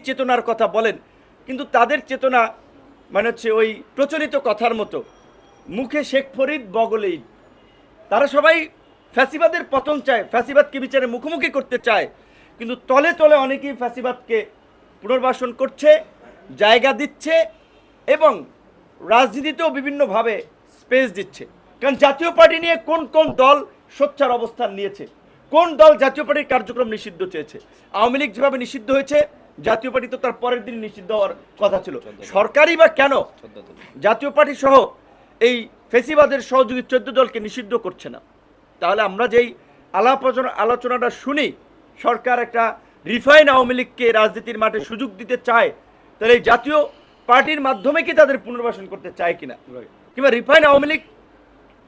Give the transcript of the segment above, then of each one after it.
চেতনার কথা বলেন? কিন্তু তাদের চেতনা মানে হচ্ছে ওই প্রচলিত কথার মতো। মুখে শেখ ফরিদ, বগলে ঈদ। তারা সবাই ফ্যাসিবাদের পতন চায়। ফ্যাসিবাদকে বিচারে মুখোমুখি করতে চায়। কিন্তু তলে তলে অনেকেই ফ্যাসিবাদকে পুনর্বাসন করছে, জায়গা দিচ্ছে এবং রাজনীতিতেও বিভিন্নভাবে স্পেস দিচ্ছে। কারণ জাতীয় পার্টি নিয়ে কোন কোন দল সোচ্চার অবস্থান নিয়েছে? কোন দল জাতীয় পার্টির কার্যক্রম নিষিদ্ধ চেয়েছে? আওয়ামী লীগ যেভাবে নিষিদ্ধ হয়েছে জাতীয় পার্টি তো তার পরের দিন নিষিদ্ধ হওয়ার কথা ছিল। সরকারই বা কেন জাতীয় পার্টি সহ এই ফেসিবাদের সহযোগী চোদ্দ দলকে নিষিদ্ধ করছে না। তাহলে আমরা যেই আলাপ আলোচনাটা শুনি সরকার একটা রিফাইন আওয়ামী লীগকে রাজনীতির মাঠে সুযোগ দিতে চায় তাহলে এই জাতীয় পার্টির মাধ্যমে কি তাদের পুনর্বাসন করতে চায় কিনা? কিংবা রিফাইন আওয়ামী লীগ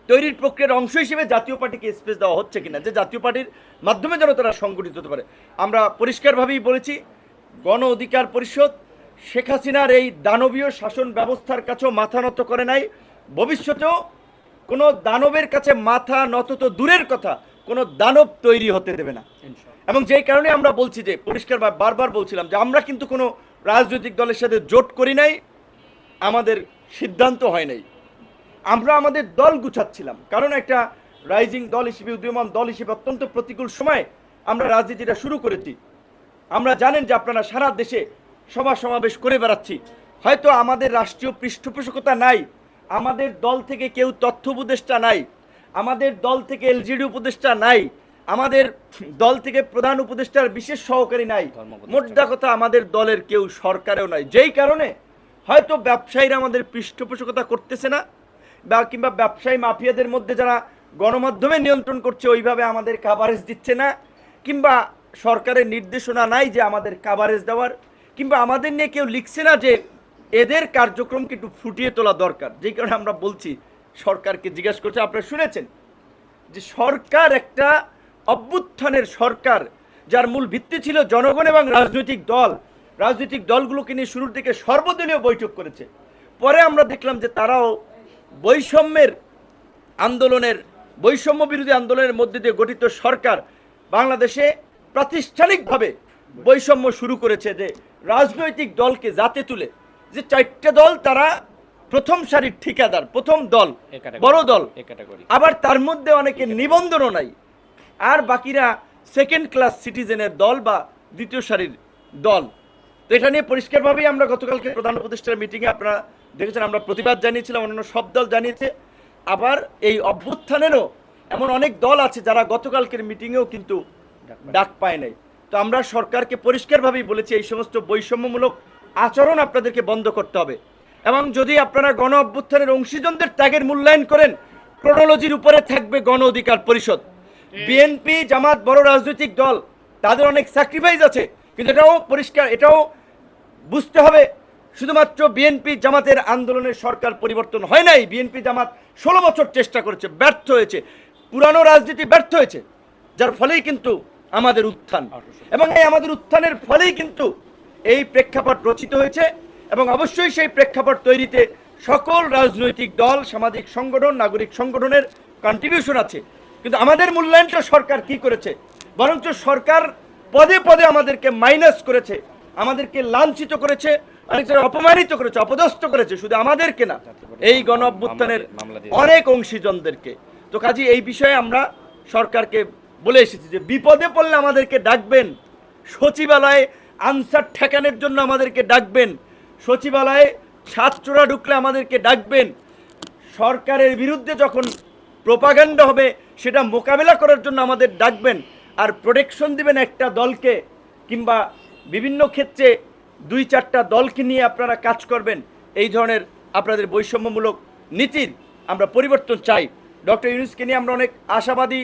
তৈরির প্রক্রিয়ার অংশ হিসেবে জাতীয় পার্টিকে স্পেস দেওয়া হচ্ছে কিনা? যে জাতীয় পার্টির মাধ্যমে যেন তারা সংগঠিত হতে পারে। আমরা পরিষ্কারভাবেই বলেছি গণ অধিকার পরিষদ শেখ হাসিনার এই দানবীয় শাসন ব্যবস্থার কাছেও মাথা নত করে নাই। ভবিষ্যতেও কোনো দানবের কাছে মাথা নত তো দূরের কথা কোনো দানব তৈরি হতে দেবে না। এবং যেই কারণে আমরা বলছি যে পরিষ্কার বারবার বলছিলাম যে আমরা কিন্তু কোনো রাজনৈতিক দলের সাথে জোট করি নাই আমাদের সিদ্ধান্ত হয় নাই। আমরা আমাদের দল গুছাচ্ছিলাম। কারণ একটা রাইজিং দল হিসেবে উদীয়মান দল হিসেবে অত্যন্ত প্রতিকূল সময় আমরা রাজনীতিটা শুরু করেছি। আমরা জানেন যে আপনারা সারা দেশে সভা সমাবেশ করে বেড়াচ্ছি। হয়তো আমাদের রাষ্ট্রীয় পৃষ্ঠপোষকতা নাই আমাদের দল থেকে কেউ তথ্য উপদেষ্টা নাই আমাদের দল থেকে এলজিডি উপদেষ্টা নাই আমাদের দল থেকে প্রধান উপদেষ্টার বিশেষ সহকারী নাই। মোদ্দা কথা আমাদের দলের কেউ সরকারেও নাই। যেই কারণে হয়তো ব্যবসায়ীরা আমাদের পৃষ্ঠপোষকতা করতেছে না বা কিংবা ব্যবসায়ী মাফিয়াদের মধ্যে যারা গণমাধ্যমে নিয়ন্ত্রণ করছে ওইভাবে আমাদের কাভারেজ দিচ্ছে না কিংবা সরকারের নির্দেশনা নাই যে আমাদের কাভারেজ দেওয়ার, কিংবা আমাদের নিয়ে কেউ লিখছে না যে এদের কার্যক্রমকে একটু ফুটিয়ে তোলা দরকার। যেই কারণে আমরা বলছি, সরকারকে জিজ্ঞাসা করছে, আপনারা শুনেছেন যে সরকার একটা অভ্যুত্থানের সরকার, যার মূল ভিত্তি ছিল জনগণ এবং রাজনৈতিক দল। রাজনৈতিক দলগুলোকে নিয়ে শুরুর দিকে সর্বদলীয় বৈঠক করেছে। পরে আমরা দেখলাম যে তারাও বৈষম্যের আন্দোলনের বৈষম্য বিরোধী আন্দোলনের মধ্যে দিয়ে গঠিত সরকার বাংলাদেশে প্রাতিষ্ঠানিকভাবে বৈষম্য শুরু করেছে যে রাজনৈতিক দলকে জাতে তুলে যে চারটে দল তারা প্রথম সারির ঠিকাদার প্রথম দল বড় দল। আবার তার মধ্যে অনেকে নিবন্ধনও নাই। আর বাকিরা সেকেন্ড ক্লাস সিটিজেনের দল বা দ্বিতীয় সারির দল। তো এটা নিয়ে পরিষ্কারভাবেই আমরা গতকালকে প্রধান উপদেষ্টার মিটিংয়ে আপনারা দেখেছেন আমরা প্রতিবাদ জানিয়েছিলাম অন্যান্য সব দল জানিয়েছে। আবার এই অভ্যুত্থানেরও এমন অনেক দল আছে যারা গতকালকের মিটিংয়েও কিন্তু ডাক পায় নাই। তো আমরা সরকারকে পরিষ্কারভাবেই বলেছি এই সমস্ত বৈষম্যমূলক আচরণ আপনাদেরকে বন্ধ করতে হবে। এবং যদি আপনারা গণ অভ্যুত্থানের অংশীজনদের ত্যাগের মূল্যায়ন করেন ক্রোনোলজির উপরে থাকবে গণ অধিকার পরিষদ। বিএনপি জামাত বড় রাজনৈতিক দল তাদের অনেক স্যাক্রিফাইস আছে কিন্তু এটাও পরিষ্কার এটাও বুঝতে হবে শুধুমাত্র বিএনপি জামাতের আন্দোলনে সরকার পরিবর্তন হয় নাই। বিএনপি জামাত ষোলো বছর চেষ্টা করেছে ব্যর্থ হয়েছে পুরানো রাজনীতি ব্যর্থ হয়েছে যার ফলেই কিন্তু আমাদের উত্থান। এবং এই আমাদের উত্থানের ফলেই কিন্তু এই প্রেক্ষাপট রচিত হয়েছে এবং অবশ্যই সেই প্রেক্ষাপট তৈরিতে সকল রাজনৈতিক দল সামাজিক সংগঠন নাগরিক সংগঠনের কন্ট্রিবিউশন আছে। কিন্তু আমাদের মূল্যায়নটা সরকার কি করেছে? বরঞ্চ সরকার পদে পদে আমাদেরকে মাইনাস করেছে আমাদেরকে লাঞ্ছিত করেছে অপমানিত করেছে অপদস্থ করেছে শুধু আমাদেরকে না এই গণ অভ্যুত্থানের অনেক অংশীজনদেরকে। তো কাজে এই বিষয়ে আমরা সরকারকে বলে এসেছি যে বিপদে পড়লে আমাদেরকে ডাকবেন। সচিবালয়ে আনসার ঠেকানোর জন্য আমাদেরকে ডাকবেন। সচিবালয়ে ছাত্ররা ঢুকলে আমাদেরকে ডাকবেন। সরকারের বিরুদ্ধে যখন প্রোপাগান্ডা হবে, সেটা মোকাবেলা করার জন্য আমাদের ডাকবেন। আর প্রোটেকশন দিবেন একটা দলকে, কিংবা বিভিন্ন ক্ষেত্রে দুই চারটা দলকে নিয়ে আপনারা কাজ করবেন। এই ধরনের আপনাদের বৈষম্যমূলক নীতির আমরা পরিবর্তন চাই। ডক্টর ইউনুসকে নিয়ে আমরা অনেক আশাবাদী।